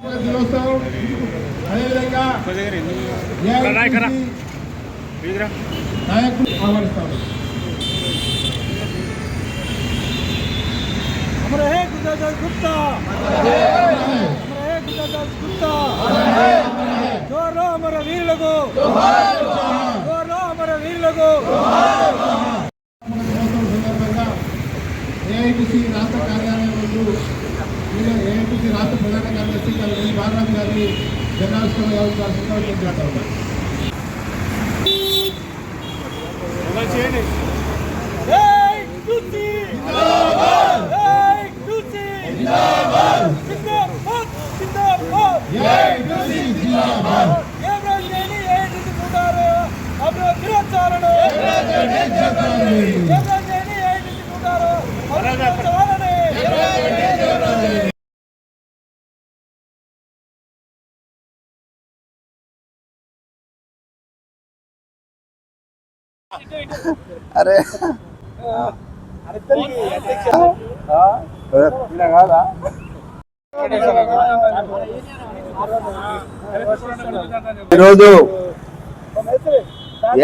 దినోత్సవం అదేవిధంగా నాయకులు ఆహ్వానిస్తాము అమర హే గుజరాజ్ గుప్తా అమర హే గుజరాజ్ గుప్తా జోరో అమర వీరులకు జోరో అమర వీరులకు సందర్భంగా ఏఐటిసి రాష్ట్ర కార్యాలయం ఏఐటిసి రాష్ట్ర ప్రధాన కార్యదర్శి గారు ఈ భారతి గారిని జనాల్సిన చేస్తాము చేయండి? అరే. ఈరోజు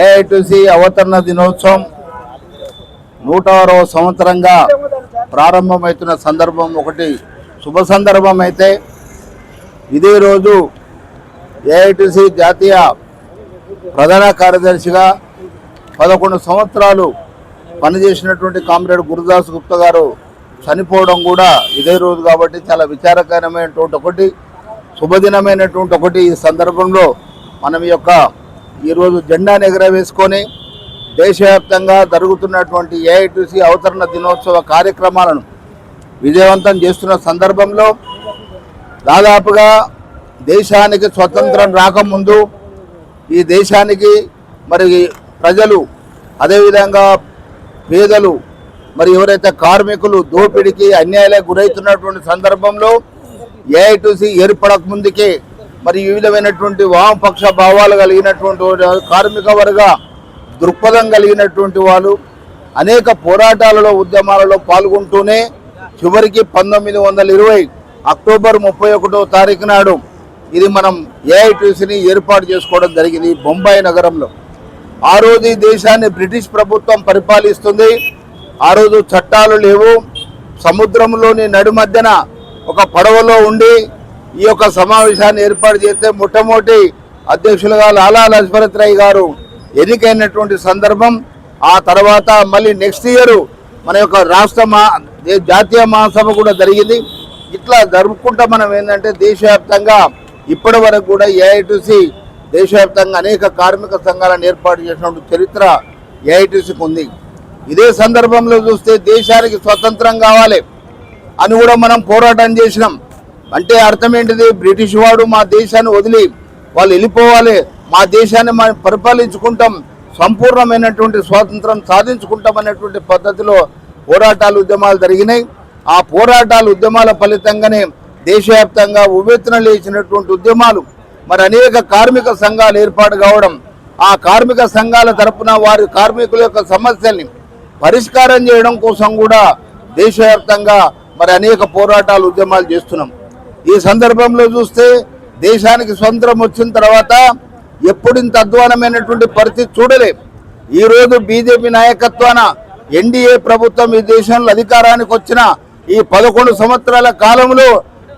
ఏఐటిసి అవతరణ దినోత్సవం నూట ఆరవ సంవత్సరంగా ప్రారంభమవుతున్న సందర్భం ఒకటి. శుభ సందర్భం అయితే ఇదే రోజు ఏఐటిసి జాతీయ ప్రధాన కార్యదర్శిగా పదకొండు సంవత్సరాలు పనిచేసినటువంటి కామ్రేడ్ గురుదాస్ గుప్తా గారు చనిపోవడం కూడా ఇదే రోజు కాబట్టి చాలా విచారకరమైనటువంటి ఒకటి శుభదినమైనటువంటి ఒకటి. ఈ సందర్భంలో మనం యొక్క ఈరోజు జెండాను ఎగరవేసుకొని దేశవ్యాప్తంగా జరుగుతున్నటువంటి ఏఐటీసీ అవతరణ దినోత్సవ కార్యక్రమాలను విజయవంతం చేస్తున్న సందర్భంలో దాదాపుగా దేశానికి స్వతంత్రం రాకముందు ఈ దేశానికి మరి ప్రజలు అదేవిధంగా పేదలు మరి ఎవరైతే కార్మికులు దోపిడికి అన్యాయాలకు గురవుతున్నటువంటి సందర్భంలో ఏఐటీసీ ఏర్పడక ముందుకే మరి వివిధమైనటువంటి వామపక్ష భావాలు కలిగినటువంటి కార్మిక వర్గ దృక్పథం కలిగినటువంటి వాళ్ళు అనేక పోరాటాలలో ఉద్యమాలలో పాల్గొంటూనే చివరికి పంతొమ్మిది వందల ఇరవై అక్టోబర్ ముప్పై ఒకటో తారీఖు నాడు ఇది మనం ఏఐటీసీని ఏర్పాటు చేసుకోవడం జరిగింది బొంబాయి నగరంలో. ఆ రోజు ఈ దేశాన్ని బ్రిటిష్ ప్రభుత్వం పరిపాలిస్తుంది. ఆ రోజు చట్టాలు లేవు. సముద్రంలోని నడుమధ్యన ఒక పడవలో ఉండి ఈ యొక్క సమావేశాన్ని ఏర్పాటు చేస్తే మొట్టమొదటి అధ్యక్షులుగా లాలా లజపత్ రాయ్ గారు ఎన్నికైనటువంటి సందర్భం. ఆ తర్వాత మళ్ళీ నెక్స్ట్ ఇయర్ మన యొక్క రాష్ట్ర మా దే- జాతీయ మహాసభ కూడా జరిగింది. ఇట్లా జరుపుకుంటా మనం ఏంటంటే దేశవ్యాప్తంగా ఇప్పటి వరకు కూడా ఏఐటీసీ దేశవ్యాప్తంగా అనేక కార్మిక సంఘాలను ఏర్పాటు చేసినటువంటి చరిత్ర ఏఐటీసీకి ఉంది. ఇదే సందర్భంలో చూస్తే దేశానికి స్వతంత్రం కావాలి అని కూడా మనం పోరాటం చేసినాం. అంటే అర్థం ఏంటిది? బ్రిటిష్ వాడు మా దేశాన్ని వదిలి వాళ్ళు వెళ్ళిపోవాలి. మా దేశాన్ని మనం పరిపాలించుకుంటాం. సంపూర్ణమైనటువంటి స్వాతంత్రం సాధించుకుంటాం అనేటువంటి పద్ధతిలో పోరాటాలు ఉద్యమాలు జరిగినాయి. ఆ పోరాటాలు ఉద్యమాల ఫలితంగానే దేశవ్యాప్తంగా ఉవ్వెత్తున లేచినటువంటి ఉద్యమాలు మరి అనేక కార్మిక సంఘాలు ఏర్పాటు కావడం ఆ కార్మిక సంఘాల తరపున వారి కార్మికుల యొక్క సమస్యల్ని పరిష్కారం చేయడం కోసం కూడా దేశవ్యాప్తంగా మరి అనేక పోరాటాలు ఉద్యమాలు చేస్తున్నాం. ఈ సందర్భంలో చూస్తే దేశానికి స్వతంత్రం వచ్చిన తర్వాత ఎప్పుడింత అధ్వానమైనటువంటి పరిస్థితి చూడలే. ఈ రోజు బీజేపీ నాయకత్వాన ఎన్డీఏ ప్రభుత్వం ఈ దేశంలో అధికారానికి వచ్చిన ఈ పదకొండు సంవత్సరాల కాలంలో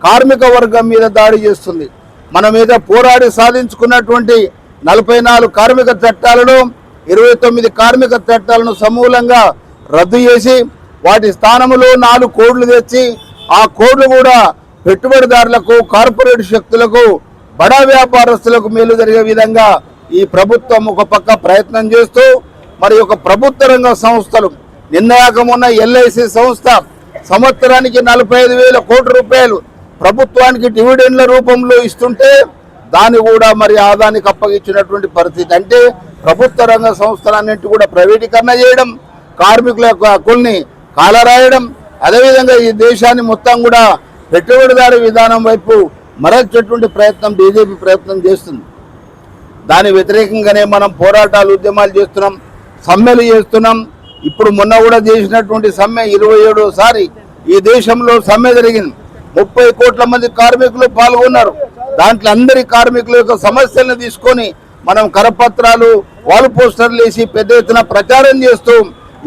కార్మిక వర్గం మీద దాడి చేస్తుంది. మన మీద పోరాడి సాధించుకున్నటువంటి నలభై నాలుగు కార్మిక చట్టాలను ఇరవై తొమ్మిది కార్మిక చట్టాలను సమూలంగా రద్దు చేసి వాటి స్థానంలో నాలుగు కోడ్లు తెచ్చి ఆ కోడ్లు కూడా పెట్టుబడిదారులకు కార్పొరేట్ శక్తులకు బడా వ్యాపారస్తులకు మేలు జరిగే విధంగా ఈ ప్రభుత్వం ఒక పక్క ప్రయత్నం చేస్తూ మరి ఒక ప్రభుత్వ రంగ సంస్థలు నిర్ణయాకమున్న ఎల్ఐసి సంస్థ సంవత్సరానికి నలభై ఐదు వేల కోట్ల రూపాయలు ప్రభుత్వానికి డివిడెండ్ల రూపంలో ఇస్తుంటే దాన్ని కూడా మరి ఆదానికి అప్పగించినటువంటి పరిస్థితి. అంటే ప్రభుత్వ రంగ సంస్థలన్నింటి కూడా ప్రైవేటీకరణ చేయడం కార్మికుల యొక్క హక్కుల్ని కాలరాయడం అదేవిధంగా ఈ దేశాన్ని మొత్తం కూడా పెట్టుబడిదారు విధానం వైపు మరల్చేటువంటి ప్రయత్నం బీజేపీ ప్రయత్నం చేస్తుంది. దాని వ్యతిరేకంగానే మనం పోరాటాలు ఉద్యమాలు చేస్తున్నాం సమ్మెలు చేస్తున్నాం. ఇప్పుడు మొన్న కూడా చేసినటువంటి సమ్మె ఇరవై ఏడోసారి ఈ దేశంలో సమ్మె జరిగింది. ముప్పై కోట్ల మంది కార్మికులు పాల్గొన్నారు. దాంట్లో అందరి కార్మికుల యొక్క సమస్యలను తీసుకొని మనం కరపత్రాలు వాల్ పోస్టర్లు వేసి పెద్ద ఎత్తున ప్రచారం చేస్తూ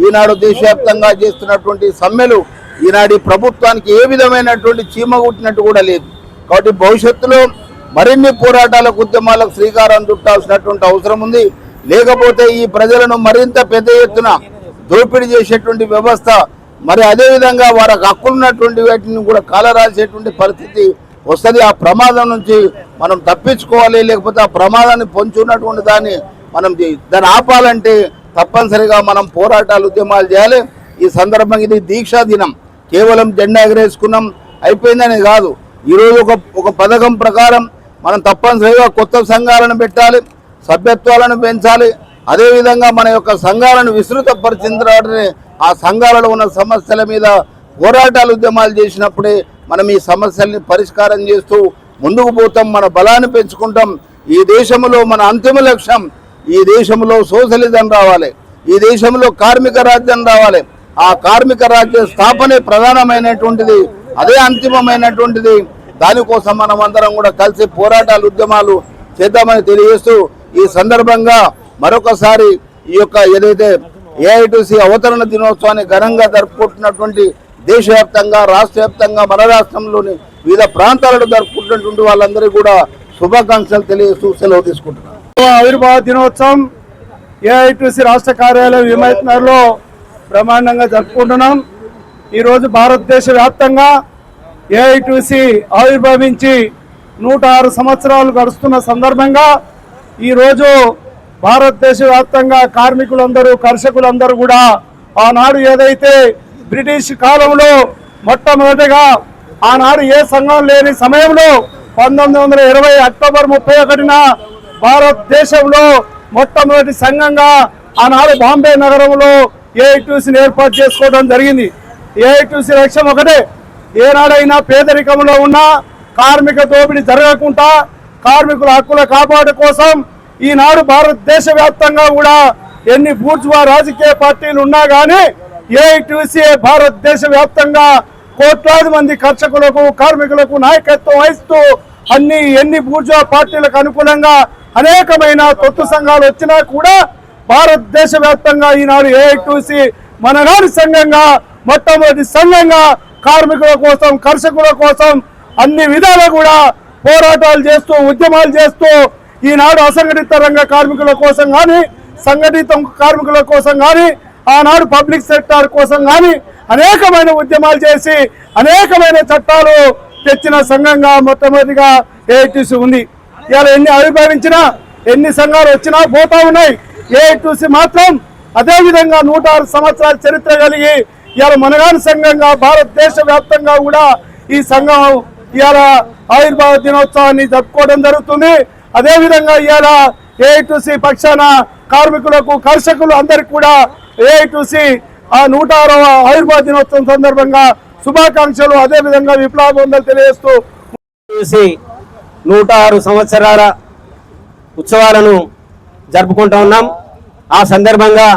ఈనాడు దేశవ్యాప్తంగా చేస్తున్నటువంటి సమ్మెలు ఈనాడు ప్రభుత్వానికి ఏ విధమైనటువంటి చీమ కుట్టినట్టు కూడా లేదు. కాబట్టి భవిష్యత్తులో మరిన్ని పోరాటాలకు ఉద్యమాలకు శ్రీకారం చుట్టాల్సినటువంటి అవసరం ఉంది. లేకపోతే ఈ ప్రజలను మరింత పెద్ద ఎత్తున దోపిడీ చేసేటువంటి వ్యవస్థ మరి అదేవిధంగా వారి హక్కులు హక్కులున్నటువంటి వాటిని కూడా కాలరాసేటువంటి పరిస్థితి వస్తుంది. ఆ ప్రమాదం నుంచి మనం తప్పించుకోవాలి లేకపోతే ఆ ప్రమాదాన్ని పొంచున్నటువంటి దాన్ని మనం దాన్ని ఆపాలంటే తప్పనిసరిగా మనం పోరాటాలు ఉద్యమాలు చేయాలి. ఈ సందర్భంగా ఇది దీక్షా దినం. కేవలం జెండా ఎగరేసుకున్నాం అయిపోయిందని కాదు. ఈరోజు ఒక ఒక పథకం ప్రకారం మనం తప్పనిసరిగా కొత్త సంఘాలను పెట్టాలి సభ్యత్వాలను పెంచాలి అదేవిధంగా మన యొక్క సంఘాలను విస్తృతపరిచిన ఆ సంఘాలలో ఉన్న సమస్యల మీద పోరాటాలు ఉద్యమాలు చేసినప్పుడే మనం ఈ సమస్యల్ని పరిష్కారం చేస్తూ ముందుకు పోతాం మన బలాన్ని పెంచుకుంటాం. ఈ దేశంలో మన అంతిమ లక్ష్యం ఈ దేశంలో సోషలిజం రావాలి. ఈ దేశంలో కార్మిక రాజ్యం రావాలి. ఆ కార్మిక రాజ్య స్థాపనే ప్రధానమైనటువంటిది అదే అంతిమమైనటువంటిది. దానికోసం మనం అందరం కూడా కలిసి పోరాటాలు ఉద్యమాలు చేద్దామని తెలియజేస్తూ ఈ సందర్భంగా మరొకసారి ఈ యొక్క ఏదైతే ఏఐటిసి అవతరణ దినోత్సవాన్ని ఘనంగా జరుపుకుంటున్నటువంటి దేశవ్యాప్తంగా రాష్ట్ర వ్యాప్తంగా మన రాష్ట్రంలోని వివిధ ప్రాంతాలను జరుపుకుంటున్నటువంటి వాళ్ళందరికీ కూడా శుభాకాంక్షలు తెలియజేస్తూ సెలవు తీసుకుంటున్నాను. ఆవిర్భావ దినోత్సవం ఏఐటిసి రాష్ట్ర కార్యాలయం విమయత్నర్లో బ్రహ్మాండంగా జరుపుకుంటున్నాం. ఈరోజు భారతదేశ వ్యాప్తంగా ఏఐటిసి ఆవిర్భవించి నూట ఆరు సంవత్సరాలు గడుస్తున్న సందర్భంగా ఈరోజు భారతదేశ వ్యాప్తంగా కార్మికులందరూ కర్షకులందరూ కూడా ఆనాడు ఏదైతే బ్రిటిష్ కాలంలో మొట్టమొదటిగా ఆనాడు ఏ సంఘం లేని సమయంలో పంతొమ్మిది వందల ఇరవై అక్టోబర్ ముప్పై ఒకటిన భారతదేశంలో మొట్టమొదటి సంఘంగా ఆనాడు బాంబే నగరంలో ఏఐటీసీని ఏర్పాటు చేసుకోవడం జరిగింది. ఏఐటీసీ లక్ష్యం ఒకటే ఏనాడైనా పేదరికంలో ఉన్న కార్మిక దోపిడీ జరగకుండా కార్మికుల హక్కుల కాపాడు కోసం ఈనాడు భారతదేశ వ్యాప్తంగా కూడా ఎన్ని బూర్జువా రాజకీయ పార్టీలు ఉన్నా కానీ ఏఐటీసీఏ భారతదేశ వ్యాప్తంగా కోట్లాది మంది కర్షకులకు కార్మికులకు నాయకత్వం వహిస్తూ అన్ని ఎన్ని బూర్జువా పార్టీలకు అనుకూలంగా అనేకమైన తొత్తు సంఘాలు వచ్చినా కూడా భారతదేశ వ్యాప్తంగా ఈనాడు ఏఐటీసీ మనగాని సంఘంగా మొట్టమొదటి సంఘంగా కార్మికుల కోసం కర్షకుల కోసం అన్ని విధాలు కూడా పోరాటాలు చేస్తూ ఉద్యమాలు చేస్తూ ఈనాడు అసంఘటిత రంగ కార్మికుల కోసం కానీ సంఘటిత కార్మికుల కోసం కానీ ఆనాడు పబ్లిక్ సెక్టార్ కోసం కానీ అనేకమైన ఉద్యమాలు చేసి అనేకమైన చట్టాలు తెచ్చిన సంఘంగా మొట్టమొదటిగా ఏఐటీసీ ఉంది. ఇలా ఎన్ని ఆవిర్భవించినా ఎన్ని సంఘాలు వచ్చినా పోతా ఉన్నాయి. ఏఐటీసీ మాత్రం అదేవిధంగా నూట ఆరు సంవత్సరాల చరిత్ర కలిగి ఇవాళ మనగాని సంఘంగా భారతదేశ వ్యాప్తంగా కూడా ఈ సంఘం ఇవాళ ఆవిర్భావ దినోత్సవాన్ని జరుపుకోవడం జరుగుతుంది. అదే విధంగా ఇవాళ ఏఐటీసీ పక్షాన కార్మికులకు కర్షకులు అందరికి కూడా ఏఐటీసీ ఆ నూట ఆరవ ఆయుర్వేద దినోత్సవం సందర్భంగా శుభాకాంక్షలు. అదే విధంగా విప్లవాభివందనలు తెలియజేస్తూ చూసి నూట ఆరు సంవత్సరాల ఉత్సవాలను జరుపుకుంటూ ఉన్నాం. ఆ సందర్భంగా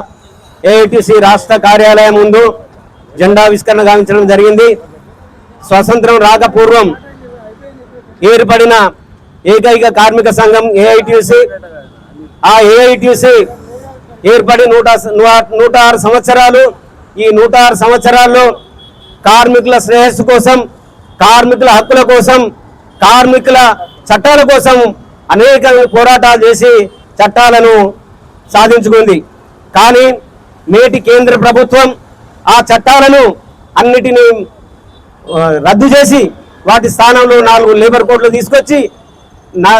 ఏఐటిసి రాష్ట్ర కార్యాలయం ముందు జెండావిష్కరణ గావించడం జరిగింది. స్వతంత్రం రాకపూర్వం ఏర్పడిన ఏకైక కార్మిక సంఘం ఏఐటిసి ఆ ఏఐటిసి ఏర్పడి నూట నూట ఆరు సంవత్సరాలు. ఈ నూట ఆరు సంవత్సరాల్లో కార్మికుల శ్రేయస్సు కోసం కార్మికుల హక్కుల కోసం కార్మికుల చట్టాల కోసం అనేక పోరాటాలు చేసి చట్టాలను సాధించుకుంది. కానీ నేటి కేంద్ర ప్రభుత్వం ఆ చట్టాలను అన్నిటినీ రద్దు చేసి వాటి స్థానంలో నాలుగు లేబర్ కోడ్లు తీసుకొచ్చి నా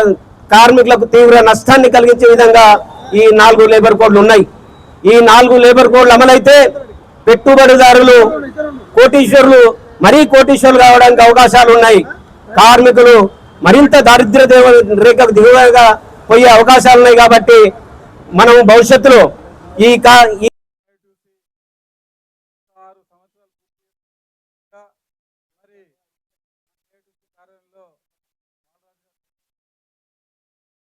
కార్మికులకు తీవ్ర నష్టాన్ని కలిగించే విధంగా ఈ నాలుగు లేబర్ కోడ్లు ఉన్నాయి. ఈ నాలుగు లేబర్ కోడ్లు అమలైతే పెట్టుబడిదారులు కోటీశ్వరులు మరీ కోటీశ్వరులు కావడానికి అవకాశాలు ఉన్నాయి. కార్మికులు మరింత దారిద్ర్య దేవ- రేఖకు దిగువగా పోయే అవకాశాలు ఉన్నాయి కాబట్టి మనం భవిష్యత్తులో ఈ కా ఈ